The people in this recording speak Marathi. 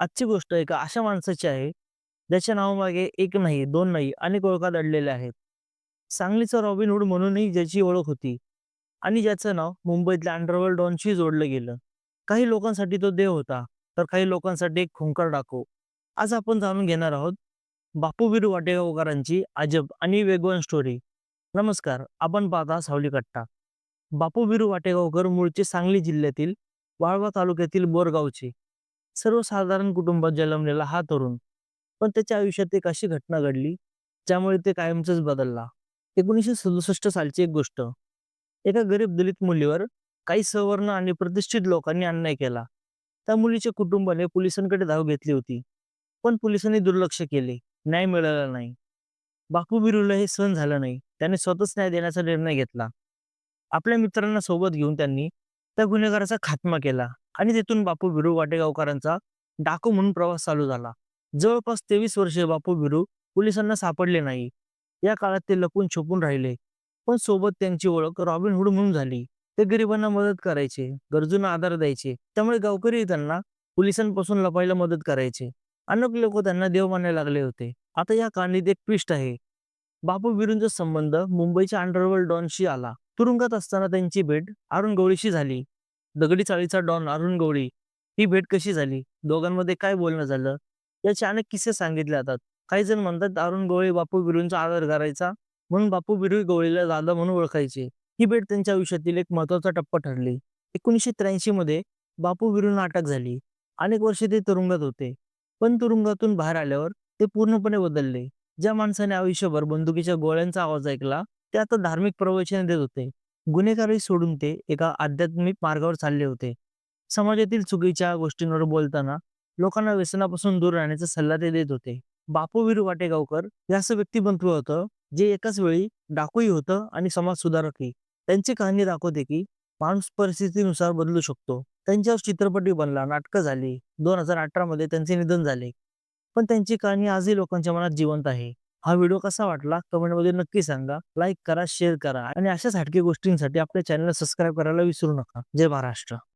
आजची गोष्ट एका अशा माणसाची आहे, ज्याच्या नावामागे एक नाही, दोन नाही, अनेक ओळखा दडलेल्या आहेत. सांगलीचा रॉबिनहूड म्हणूनही ज्याची ओळख होती आणि ज्याचं नाव मुंबईतल्या अंडरवर्ल्ड डॉनशी जोडलं गेलं. काही लोकांसाठी तो देव होता, तर काही लोकांसाठी एक खुंकार डाको आज आपण जाणून घेणार आहोत बापू बिरू वाटेगावकरांची अजब आणि वेगवान स्टोरी. नमस्कार, आपण पाहता सावली कट्टा. बापू बिरू वाटेगावकर मूळचे सांगली जिल्ह्यातील वाळवा तालुक्यातील बोरगावचे. सर्वसाधारण कुटुंबात जन्मलेला हा तरुण. पण त्याच्या आयुष्यात एक अशी घटना घडली ज्यामुळे ते कायमचंच बदलला. एकोणीसशे सदुसष्ट सालची एक गोष्ट. एका गरीब दलित मुलीवर काही सवर्ण आणि प्रतिष्ठित लोकांनी अन्याय केला. त्या मुलीच्या कुटुंबाने पोलिसांकडे धाव घेतली होती. पण पोलिसांनी दुर्लक्ष केले. न्याय मिळाला नाही. बापू बिरूला हे सहन झालं नाही. त्याने स्वतःच न्याय देण्याचा निर्णय घेतला. आपल्या मित्रांना सोबत घेऊन त्यांनी त्या गुन्हेगाराचा खात्मा केला. आणि तिथून बापू बिरू वाटेगावकरांचा डाकू म्हणून प्रवास चालू झाला. जवळपास तेवीस वर्षे बापू भिरू पोलिसांना सापडले नाही. या काळात ते लपून छपून राहिले. पण सोबत त्यांची ओळख रॉबिन हुड म्हणून झाली. ते गरिबांना मदत करायचे गरजूंना आधार द्यायचे. त्यामुळे गावकरी त्यांना पोलिसांपासून लपायला मदत करायचे. अनेक लोक त्यांना देव मानायला लागले होते. आता या कहाणीत एक ट्विस्ट आहे. बापू बिरूंचा संबंध मुंबईच्या अंडरवर्ल्ड डॉनशी आला. तुरुंगात असताना त्यांची भेट अरुण गवळीशी झाली. दगडी चाळीचा डॉन अरुण गवळी ही भेट कशी झाली? दोघांमध्ये काय बोलणं झालं? याचे अनेक किस्से सांगितले जातात. काही जण म्हणतात अरुण गवळी बापू बिरूंचा आदर करायचा म्हणून बापू बिरू गवळीला दादा म्हणून ओळखायचे. ही भेट त्यांच्या आयुष्यातील एक महत्त्वाचा टप्पा ठरली. एकोणीसशे त्र्याऐंशी मध्ये बापू बिरूंना अटक झाली. अनेक वर्षे ते तुरुंगात होते. पण तुरुंगातून बाहेर आल्यावर ते पूर्णपणे बदलले. ज्या माणसाने आयुष्यभर बंदुकीच्या गोळ्यांचा आवाज ऐकला ते आता धार्मिक प्रवचन देत होते. गुन्हेगारी सोडून ते एका आध्यात्मिक मार्गावर चालले होते. समाजातील चुकीच्या गोष्टींवर बोलताना लोकांना व्यसनापासून दूर राहण्याचा सल्ला ते देत होते. बापू वीर वाटेगावकर हे असं व्यक्तिमत्व होतं जे एकाच वेळी डाकूही होतं आणि समाज सुधारकही. त्यांची कहाणी दाखवते की माणूस परिस्थितीनुसार बदलू शकतो. त्यांच्यावर चित्रपटही बनला नाटकं झाली. दोन हजार अठरा मध्ये त्यांचे निधन झाले. पण त्यांची कहाणी आजही लोकांच्या मनात जिवंत आहे. हा व्हिडिओ कसा वाटला कमेंटमध्ये नक्की सांगा. लाईक करा शेअर करा आणि अशाच हटके गोष्टींसाठी आपल्या चॅनलला सबस्क्राईब करायला विसरू नका. जय महाराष्ट्र.